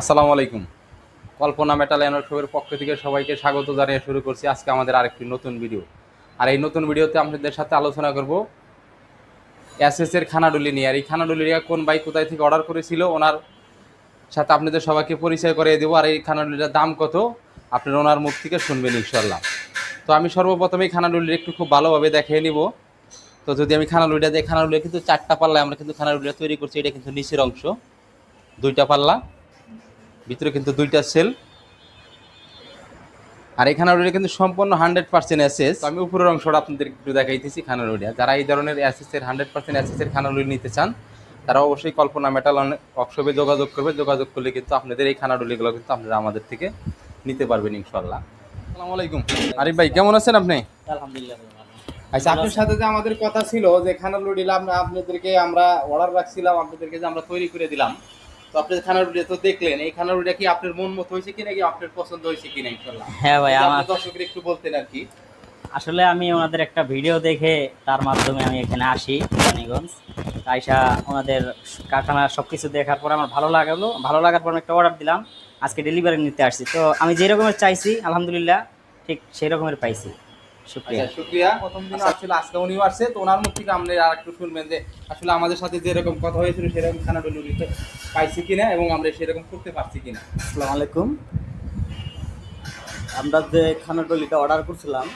আসসালামু আলাইকুম। কল্পনা মেটাল এনার্সবের পক্ষ থেকে সবাইকে স্বাগত জানিয়ে শুরু করছি আজকে আমাদের আরেকটি নতুন ভিডিও। আর এই নতুন ভিডিওতে আপনাদের সাথে আলোচনা করব এর খানাডুলি নিয়ে। আর এই খানাডুলিটা কোন বাইক কোথায় থেকে অর্ডার করেছিল, ওনার সাথে আপনাদের সবাইকে পরিচয় করিয়ে দেবো। আর এই খানাডুলিটার দাম কত, আপনারা ওনার মুখ থেকে শুনবেন ইনশাল্লাহ তো আমি সর্বপ্রথম এই খানাডুলিটা একটু খুব ভালোভাবে দেখিয়ে নিব। তো যদি আমি খানাডুলিটা দিই খানাডুলি কিন্তু চারটা পাল্লায় আমরা কিন্তু খানাডুলিটা তৈরি করছি, এটা কিন্তু নিচের অংশ, দুইটা পাল্লা। ভিতরে কিন্তু দুইটা সেল আর এই খানারুড়ি কিন্তু সম্পূর্ণ হান্ড্রেড পার্সেন্ট অ্যাসেস আমি উপরের অংশটা আপনাদের একটু দেখাইতেছি খানারুড়িয়া যারা এই ধরনের অ্যাসেসের হান্ড্রেড পার্সেন্ট অ্যাসেসের খানারুড়ি নিতে চান তারা অবশ্যই কল্পনা মেটাল ওয়ার্কশপে যোগাযোগ করবে যোগাযোগ করলে কিন্তু আপনাদের এই খানারুলিগুলো কিন্তু আপনারা আমাদের থেকে নিতে পারবেন ইনশাল্লাহ আসসালামু আলাইকুম। আরিফ ভাই কেমন আছেন আপনি? আলহামদুলিল্লাহ আচ্ছা আপনার সাথে যে আমাদের কথা ছিল যে খানারুড়ি আমরা আপনাদেরকে আমরা অর্ডার রাখছিলাম আপনাদেরকে যে আমরা তৈরি করে দিলাম তো আপনি খানারুড়ি তো দেখলেন এই খানারুড়িটা কি আপনার মন মতো হয়েছে কিনা কি আপনার পছন্দ হয়েছে কিনা ইনশাল্লাহ? হ্যাঁ ভাই আমার আপনি দর্শকের একটু বলতেন আর কি। আসলে আমি ওনাদের একটা ভিডিও দেখে তার মাধ্যমে আমি এখানে আসি রানীগঞ্জ। আইসা ওনাদের কারখানা সব কিছু দেখার পরে আমার ভালো লাগল। ভালো লাগার পর আমি একটা অর্ডার দিলাম। আজকে ডেলিভারি নিতে আসছি। তো আমি যে রকমের চাইছি আলহামদুলিল্লাহ ঠিক সেই রকমের পাইছি। শুক্রিয়া। আচ্ছা শুক্রিয়া। প্রথম দিন আসছিল আজকে উনিও আসছে তো ওনার মুখ থেকে আপনি আর একটু শুনবেন যে আসলে আমাদের সাথে যেরকম কথা হয়েছিল সেরকম নিতে পাইছি কিনা এবং আমরা সেরকম করতে পারছি কিনা। আসসালামু আলাইকুম। আমরা যে খানাডলিটা অর্ডার করছিলাম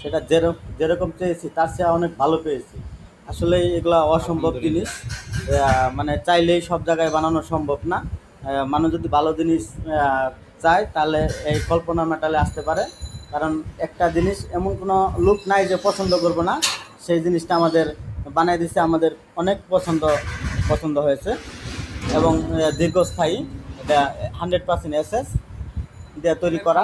সেটা যেরকম যেরকম চেয়েছি তার চেয়ে অনেক ভালো পেয়েছি। আসলে এগুলা অসম্ভব জিনিস। মানে চাইলেই সব জায়গায় বানানো সম্ভব না। মানুষ যদি ভালো জিনিস চায় তাহলে এই কল্পনা মেটালে আসতে পারে। কারণ একটা জিনিস এমন কোনো লুক নাই যে পছন্দ করব না। সেই জিনিসটা আমাদের বানাই দিচ্ছে আমাদের অনেক পছন্দ পছন্দ হয়েছে। এবং দীর্ঘস্থায়ী, এটা হান্ড্রেড পার্সেন্ট এসএস দিয়ে তৈরি করা।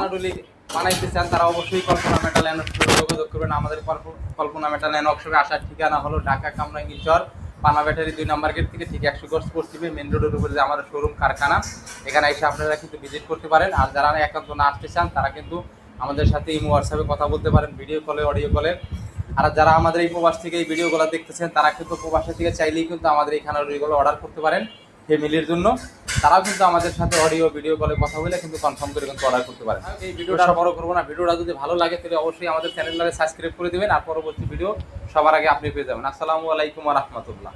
বানাইতে চান তারা অবশ্যই কল্পনা মেটাল যোগাযোগ করবেন। আমাদের কল্প- কল্পনা মেটাল অ্যান্ড ওয়ার্কশপে আসার ঠিকানা হলো ঢাকা কামরাঙ্গীরচর পানা ব্যাটারি দুই নম্বর গেট থেকে ঠিক একশো গজ পশ্চিমে মেন রোডের উপরে যে আমাদের শোরুম কারখানা, এখানে এসে আপনারা কিন্তু ভিজিট করতে পারেন। আর যারা একান্ত না আসতে চান, তারা কিন্তু আমাদের সাথে ইমো হোয়াটসঅ্যাপে কথা বলতে পারেন ভিডিও কলে অডিও কলে আর যারা আমাদের এই প্রবাস থেকে এই ভিডিওগুলো দেখতেছেন, তারা কিন্তু প্রবাসের থেকে চাইলেই কিন্তু আমাদের এই খানাগুলো অর্ডার করতে পারেন ফ্যামিলির জন্য। তারাও কিন্তু আমাদের সাথে অডিও ভিডিও কলে কথা বলে কিন্তু কনফার্ম করে কিন্তু অর্ডার করতে পারেন। এই ভিডিওটা আর বড় করব না। ভিডিওটা যদি ভালো লাগে, তাহলে অবশ্যই আমাদের চ্যানেলটাকে সাবস্ক্রাইব করে দেবেন। আর পরবর্তী ভিডিও সবার আগে আপনি পেয়ে যাবেন। আসসালামু আলাইকুম রহমতুল্লাহ।